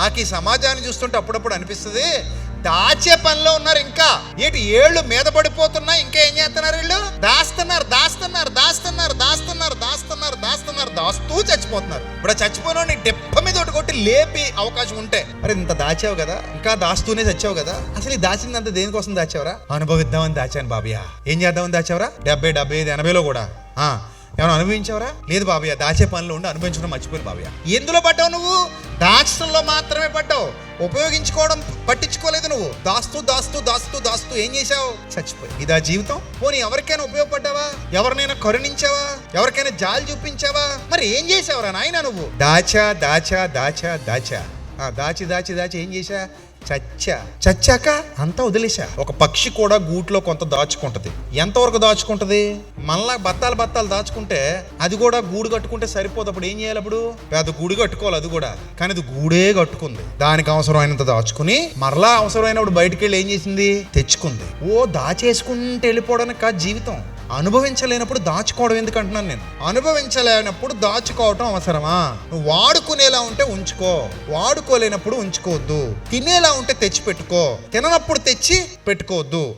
నాకు ఈ సమాజాన్ని చూస్తుంటే అప్పుడప్పుడు అనిపిస్తుంది దాచే పనిలో ఉన్నారు ఇంకా. ఏంటి ఏళ్ళు మీద పడిపోతున్నా ఇంకా ఏం చేస్తున్నారు వీళ్ళు? దాస్తున్నారు దాస్తున్నారు దాస్తున్నారు దాస్తున్నారు దాస్తున్నారు దాస్తున్నారు దాస్తూ చచ్చిపోతున్నారు. ఇప్పుడు చచ్చిపోయిన డెప్ప మీద ఒకటి కొట్టి లేపి అవకాశం ఉంటే. మరి ఇంత దాచావు కదా ఇంకా దాస్తూనే చచ్చావు కదా. అసలు ఈ దాచిందంత దేనికోసం దాచావరా? అనుభవిద్దామని దాచాను బాబయ్య ఏం చేద్దామని దాచావరా? డెబ్బై డెబ్బై ఐదు ఎనభైలో కూడా. ఆ ఏమైనా అనుభవించావరా? లేదు బాబయ్య దాచే పనిలో ఉండి అనుభవించడం మర్చిపోయి బాబయ్య. ఎందులో పడ్డావు నువ్వు? దాచడంలో మాత్రమే పడ్డావు. ఉపయోగించుకోవడం పట్టించుకోలేదు నువ్వు. దాస్తూ దాస్తూ దాస్తూ దాస్తూ ఏం చేశావు? చచ్చిపోయి ఇదా జీవితం? పోనీ ఎవరికైనా ఉపయోగపడ్డావా? ఎవరినైనా కరుణించావా? ఎవరికైనా జాలి చూపించావా? మరి ఏం చేసావురా నాయన నువ్వు? దాచా దాచా దాచా దాచా. ఆ దాచి దాచి దాచి ఏం చేశా? చచ్చా. చచ్చాక అంతా వదిలేసా ఒక పక్షి కూడా గూట్లో కొంత దాచుకుంటది. ఎంతవరకు దాచుకుంటది? మనలా బత్తాలు బత్తాలు దాచుకుంటే అది కూడా గూడు కట్టుకుంటే సరిపోదు. అప్పుడు ఏం చేయాలి అప్పుడు? పెద్ద గూడు కట్టుకోవాలి అది కూడా. కానీ అది గూడే కట్టుకుంది. దానికి అవసరమైనంత దాచుకుని మరలా అవసరమైనప్పుడు బయటికి వెళ్ళి ఏం చేసింది? తెచ్చుకుంది. ఓ దాచేసుకుంటే వెళ్ళిపోవడానికి కాదు జీవితం? అనుభవించలేనప్పుడు దాచుకోవడం ఎందుకు అంటున్నాను నేను. అనుభవించలేనప్పుడు దాచుకోవటం అవసరమా? నువ్వు వాడుకునేలా ఉంటే ఉంచుకో. వాడుకోలేనప్పుడు ఉంచుకోవద్దు. తినేలా ఉంటే తెచ్చి పెట్టుకో తిననప్పుడు తెచ్చి పెట్టుకోవద్దు.